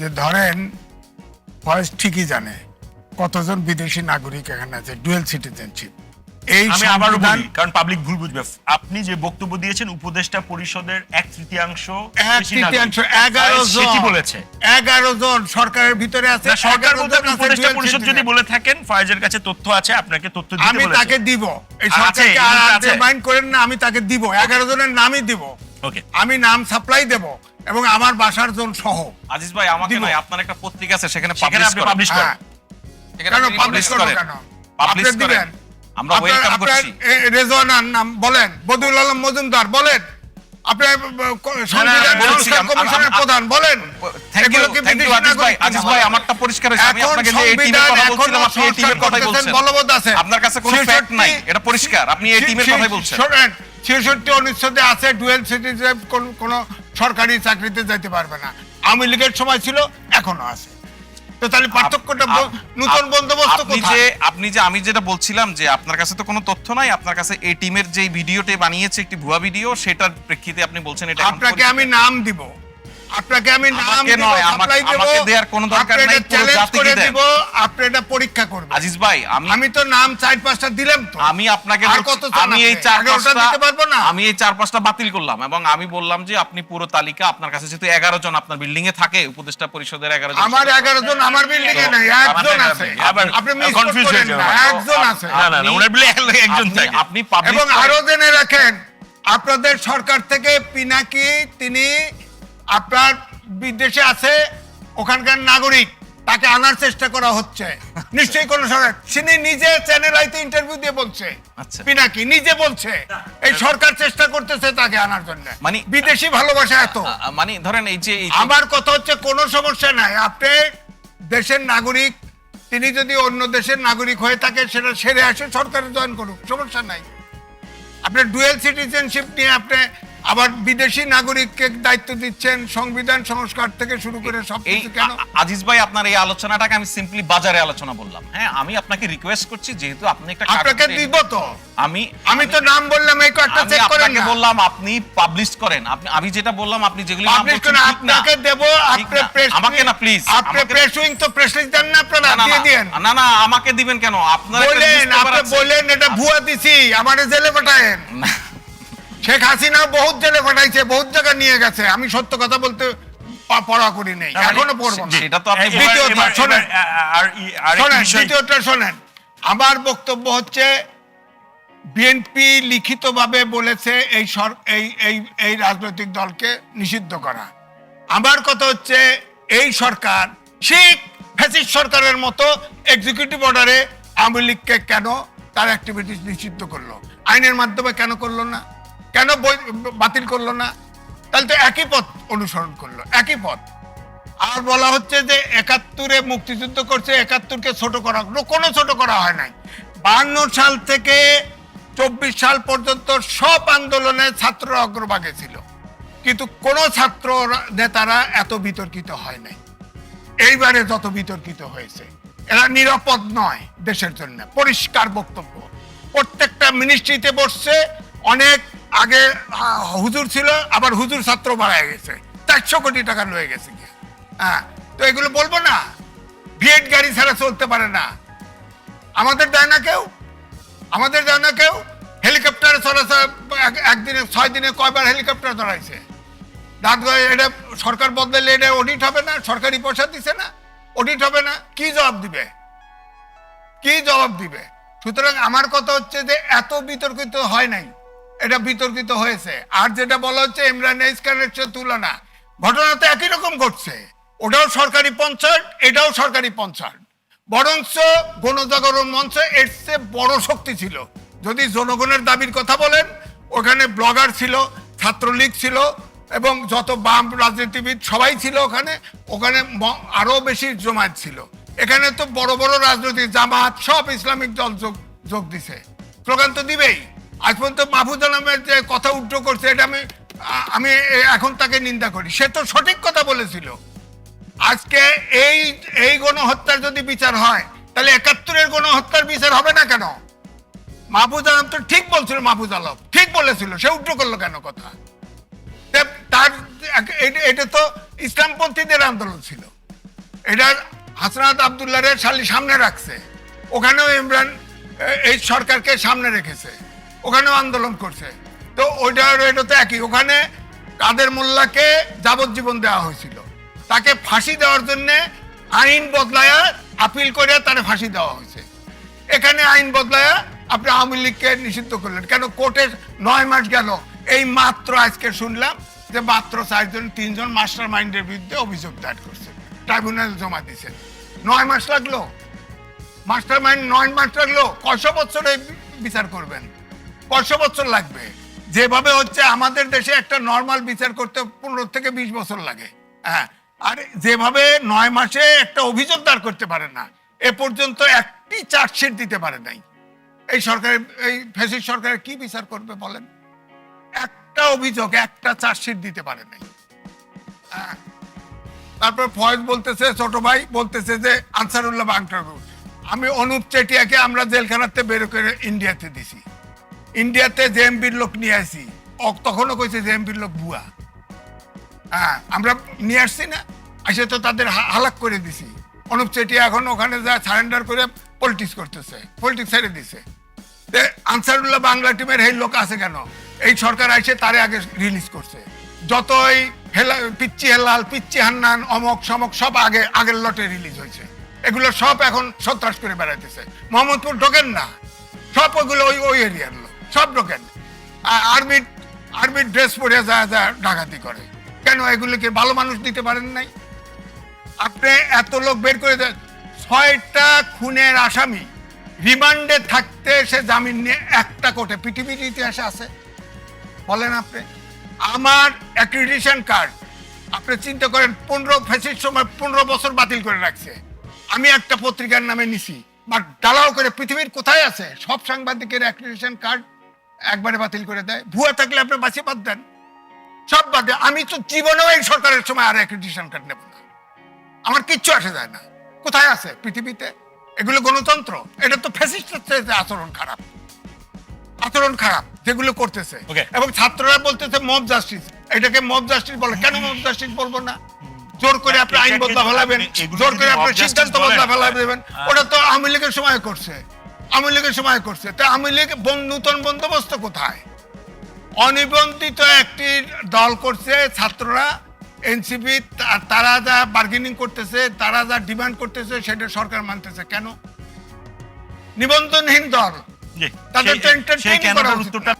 যে ধরেন ফয়েজ ঠিকই জানে কতজন বিদেশি নাগরিক এখানে আছে ডুয়েল সিটিজেনশিপ এই আমি আবারও বলি কারণ পাবলিক ভুল বুঝবে। আপনি যে বক্তব্য দিয়েছেন উপদেষ্টা পরিষদের এক তৃতীয়াংশ এক তৃতীয়াংশ এগারো জন। বলেছে? এগারো জন সরকারের ভিতরে আছে সরকার বলতে আপনি উপদেষ্টা পরিষদ যদি বলে থাকেন ফয়েজের কাছে তথ্য আছে আপনাকে তথ্য দিতে আমি তাকে দিব। এই আছে, সরকারকে আর আছে। মাইন্ড করেন না আমি তাকে দিব। এগারো জনের নামই দিব। ওকে আমি নাম সাপ্লাই দেব। এবং আমার বাসার জন সহ। আজিজ ভাই আমাকে। নয় আপনার একটা পত্রিকা আছে সেখানে পাবলিশ করেন। পাবলিশ করেন। হ্যাঁ। কেন পাবলিশ করেন। কেন? পাবলিশ করেন। আমরা ওয়েলকাম করছি। রেজওয়ানার নাম বলেন বদিউল আলম মজুমদার বলেন ক- সংবিধান কমিশনের প্রধান বলেন। থ্যাংক ইউ এগুলো ইউ আজিজ ভাই আজিজ ভাই আমারটা পরিষ্কার হয়েছে। আমি আপনাকে যে এই টিমের কথা বলছিলাম আপনি এই টিমের কথাই বলছেন। বলবৎ আছে। আপনার কাছে কোনো ফ্যাক্ট নাই এটা পরিষ্কার। আপনি এই টিমের কথাই বলছেন। শোনেন ছেষট্টি অনুচ্ছেদে আছে ডুয়েল সিটিজেন কোন সরকারি চাকরিতে যাইতে পারবে না। আওয়ামী লীগের সময় ছিল এখনও আছে। তো তাহলে পার্থক্যটা নতুন বন্দোবস্ত আপনি কোথায়? যে আপনি যে আমি যেটা বলছিলাম যে আপনার কাছে তো কোনো তথ্য নাই আপনার কাছে এই টিমের যে ভিডিওটি বানিয়েছে একটি ভুয়া ভিডিও সেটার প্রেক্ষিতে আপনি বলছেন এটা আপনাকে আমি নাম দিব। আপনাকে আমি নাম নয়, আমাকে- সাপ্লাই দেব আমাকে দেওয়ার কোনো দরকার নাই, পুরো জাতিকে। দিব আপনি এটা পরীক্ষা করবেন আজিজ ভাই আমি আমি তো নাম চার পাঁচটা দিলাম তো। আমি আপনাকে আমি এই চার পাঁচটা দিতে পারব না? আমি এই চার পাঁচটা বাতিল করলাম এবং আমি বললাম যে আপনি পুরো তালিকা আপনার কাছে যেহেতু এগারো জন আপনার বিল্ডিং এ থাকে উপদেষ্টা পরিষদের এগারো জন আমার সদস্য। এগারো জন আমার বিল্ডিং এ নাই একজন আছে। আপনি confuse হয়ে একজন আছে। না না না বিলে একজন থাকে। আপনি পাবলিশ এবং আরও জেনে রাখেন আপনাদের সরকার থেকে পিনাকি তিনি আপনার বিদেশে আছে ওখানকার নাগরিক তাকে আনার চেষ্টা করা হচ্ছে। নিশ্চয়ই কোন সরকার। তিনি নিজে চ্যানেল আইতে ইন্টারভিউ দিয়ে বলছে। আচ্ছা। পিনাকি নিজে বলছে। এই সরকার চেষ্টা করতেছে তাকে আনার জন্য। মানে- বিদেশি ভালোবাসা এত। মানে ধরেন এই যে এই যে- আমার কথা হচ্ছে কোনো সমস্যা নাই। আপনি দেশের নাগরিক তিনি যদি অন্য দেশের নাগরিক হয়ে থাকে সেটা সেরে আসে সরকারে জয়েন করুক। সমস্যা নাই। আপনি ডুয়েল সিটিজেনশিপ নিয়ে আপনি আবার বিদেশি নাগরিককে দায়িত্ব দিচ্ছেন সংবিধান সংস্কার থেকে শুরু করে এই সবকিছু কেন? আজিজ ভাই আপনার এই আলোচনাটাকে আমি সিম্পলি বাজারে আলোচনা বললাম। হ্যাঁ আমি আপনাকে রিকোয়েস্ট করছি যেহেতু আপনি একটা আপনাকে দিব তো। আমি আমি তো নাম বললাম এই কয়েকটা চেক করেন আপনাকে বললাম আপনি পাবলিশ করেন। আপনি আমি যেটা বললাম আপনি যেগুলো নাম পাবলিশ বলছেন। আপনাকে দেব আপনি প্রেস আমাকে না প্লিজ আপনি প্রেস উইং তো প্রেস লিস্ট দেন না আপনারা না দিয়ে দিয়েন। না না আমাকে দিবেন কেন? আপনার বলেন আপনি বলেন এটা ভুয়া দিছি আমারে জেলে পাঠায়েন। শেখ হাসিনা বহুত জেলে পাঠাইছে বহুত জায়গা নিয়ে গেছে। আমি সত্য কথা বলতে পড়া করি নেই এখনও পড়ব সেটা তো আপনি শোনেন। শোনেন দ্বিতীয়টা শোনেন। আমার বক্তব্য হচ্ছে বিএনপি লিখিতভাবে বলেছে এই এই এই এই রাজনৈতিক দলকে নিষিদ্ধ করা। আমার কথা হচ্ছে এই সরকার ঠিক ফ্যাসিস্ট সরকারের মতো এক্সিকিউটিভ অর্ডারে আওয়ামী লীগকে কেন তার অ্যাক্টিভিটিস নিষিদ্ধ করল? আইনের মাধ্যমে কেন করল না? কেন বাতিল করল না? তাহলে তো একই পথ অনুসরণ করল, একই পথ। আর বলা হচ্ছে যে একাত্তরে মুক্তিযুদ্ধ করছে, একাত্তরকে ছোট করা। কোনো ছোট করা হয় নাই। বান্ন সাল থেকে চব্বিশ সাল পর্যন্ত সব আন্দোলনে ছাত্ররা অগ্রভাগে ছিল। কিন্তু কোনো ছাত্র নেতারা এত বিতর্কিত হয় নাই। এইবারে যত বিতর্কিত হয়েছে, এরা নিরাপদ নয় দেশের জন্য, পরিষ্কার বক্তব্য। প্রত্যেকটা মিনিস্ট্রিতে বসছে অনেক আগে হুজুর ছিল, আবার হুজুর ছাত্র বাড়ায় গেছে। চারশো কোটি টাকা রয়ে গেছে। হ্যাঁ তো এগুলো বলব না। ভিএট গাড়ি ছাড়া চলতে পারে না। আমাদের দেয় না কেউ। আমাদের দেয় না কেউ। হেলিকপ্টারে চলেছে একদিনে, ছয় দিনে কয়বার হেলিকপ্টার ধরাইছে। দাঁত এটা সরকার বদলালে এটা অডিট হবে না, সরকারি পয়সা দিছে না অডিট হবে না। কি জবাব দিবে? কি জবাব দিবে? সুতরাং আমার কথা হচ্ছে যে এত বিতর্কিত হয় নাই। এটা বিতর্কিত হয়েছে। আর যেটা বলা হচ্ছে ইমরান চেয়ে তুলনা। ঘটনা তো একই রকম ঘটছে। ওটাও সরকারি পঞ্চায়েত, এটাও সরকারি পঞ্চায়েত। বরঞ্চ গণজাগরণ মঞ্চ এর চেয়ে বড় শক্তি ছিল। যদি জনগণের দাবির কথা বলেন, ওখানে ব্লগার ছিল, ছাত্রলীগ ছিল, এবং যত বাম রাজনীতিবিদ সবাই ছিল ওখানে ওখানে আরও বেশি জমায়েত ছিল। এখানে তো বড় বড় রাজনৈতিক জামাত সব ইসলামিক দল যোগ যোগ দিছে। স্লোগান তো দিবেই। আজ পর্যন্ত মাহফুজ আলমের যে কথা উল্টো করছে, এটা আমি আমি এখন তাকে নিন্দা করি। সে তো সঠিক কথা বলেছিল। আজকে এই এই গণহত্যার যদি বিচার হয়, তাহলে একাত্তরের গণহত্যার বিচার হবে না কেন? মাহফুজ আলম তো ঠিক বলছিল, মাহফুজ আলম ঠিক বলেছিল, সে উল্টো করল কেন কথা? তার এটা- তো ইসলামপন্থীদের আন্দোলন ছিল। এটা হাসনাত আবদুল্লাহের সামনে রাখছে। ওখানেও ইমরান এই সরকারকে সামনে রেখেছে। ওখানেও আন্দোলন করছে। তো ওইটা এটা তো একই। ওখানে কাদের মোল্লাকে যাবজ্জীবন দেওয়া হয়েছিল। তাকে ফাঁসি দেওয়ার জন্য আইন বদলায়া আপিল করে তারে ফাঁসি দেওয়া হয়েছে। এখানে আইন বদলায়া আপনি আওয়ামী লীগকে নিষিদ্ধ করলেন। কেন কোর্টে নয় মাস গেল। এই মাত্র আজকে শুনলাম যে মাত্র চারজন, তিনজন মাস্টার মাইন্ডের বিরুদ্ধে অভিযোগ দায়ের করছে। ট্রাইব্যুনাল জমা দিয়েছেন। নয় মাস লাগল। মাস্টার মাইন্ড নয় মাস লাগল। কয়শো বছরে বিচার করবেন? কয়শো বছর লাগবে। যেভাবে হচ্ছে আমাদের দেশে একটা নর্মাল বিচার করতে পনেরো থেকে বিশ বছর লাগে। হ্যাঁ আর যেভাবে নয় মাসে একটা অভিযোগ দাঁড় করতে পারে না, এ পর্যন্ত একটি চার্জশিট দিতে পারে নাই। এই সরকারের এই ফেসিস সরকারের কি বিচার করবে বলেন? একটা অভিযোগ, একটা চার্জশিট দিতে পারে নাই। হ্যাঁ। তারপর ফয়েজ বলতেছে, ছোট ভাই বলতেছে যে আনসারুল্লাহ বাংটার আমি অনুপ চেটিয়াকে আমরা জেলখানাতে বের করে ইন্ডিয়াতে দিছি। ইন্ডিয়াতে জেএমবির লোক নিয়ে আসি। ও- তখনও কইছে জেএমবির লোক ভুয়া। হ্যাঁ আমরা নিয়ে আসছি না এসে তো তাদের হালাক করে দিছি। অনুপ চেটিয়া এখন ওখানে যা সারেন্ডার করে পলিটিক্স করতেছে, পলিটিক্স ছেড়ে দিছে। আনসারুল্লাহ বাংলা টিমের এই লোক আছে কেন? এই সরকার আইসে তারে আগে রিলিজ করছে। যতই হেলা, পিচ্চি হেলাল, পিচ্চি হান্নান, অমক, সমক সব আগে, আগের লটে রিলিজ হয়েছে। এগুলো সব এখন সন্ত্রাস করে বেড়াইতেছে। মোহাম্মদপুর ঢোকেন না। সব ওইগুলো ওই ওই এরিয়ার লোক। সব ঢোকেন আর্মির আর্মির ড্রেস পরে যা যা ডাকাতি করে। কেন এগুলোকে ভালো মানুষ দিতে পারেন নাই? আপনি এত লোক বের করে দেন। ছয়টা খুনের আসামি, রিমান্ডে থাকতে সে জামিন নিয়ে একটা কোর্টে, পৃথিবীর ইতিহাসে আছে। বলেন আপনি, আমার অ্যাক্রিডিশন কার্ড, আপনি চিন্তা করেন, পনেরো ফেসির সময় পনেরো বছর বাতিল করে রাখছে। আমি একটা পত্রিকার নামে নিছি। বা ডালাও করে পৃথিবীর কোথায় আছে? সব সাংবাদিকের অ্যাক্রিডিশন কার্ড একবারে বাতিল করে দেয়। ভুয়া থাকলে আপনি বাঁচিয়ে বাদ দেন। সব বাদ আমি তো জীবনেও এই সরকারের সময় আর অ্যাক্রিডিশন কার্ড নেব না। আমার কিচ্ছু আসে যায় না। কোথায় আছে? পৃথিবীতে? এগুলো গণতন্ত্র। এটা তো ফ্যাসিস্টের আচরণ খারাপ। আচরণ খারাপ যেগুলো করতেছে। এবং ছাত্ররা বলতেছে মব জাস্টিস এটাকে মব জাস্টিস বলে। কেন মব জাস্টিস বলব না? জোর করে আপনি আইন বদলা ফেলাবেন। জোর করে আপনি সিদ্ধান্ত বদলা ফেলা দেবেন। ওটা তো আওয়ামী লীগের সময় করছে। আওয়ামী লীগের সময় করছে। তা আওয়ামী লীগ নূতন বন্দোবস্ত কোথায়? অনিবন্ধিত একটি দল করছে ছাত্ররা এনসিপি তারা যা বার্গেনিং করতেছে তারা যা ডিমান্ড করতেছে সেটা সরকার মানতেছে। কেন? নিবন্ধনহীন দল। তাদের উত্তরটা।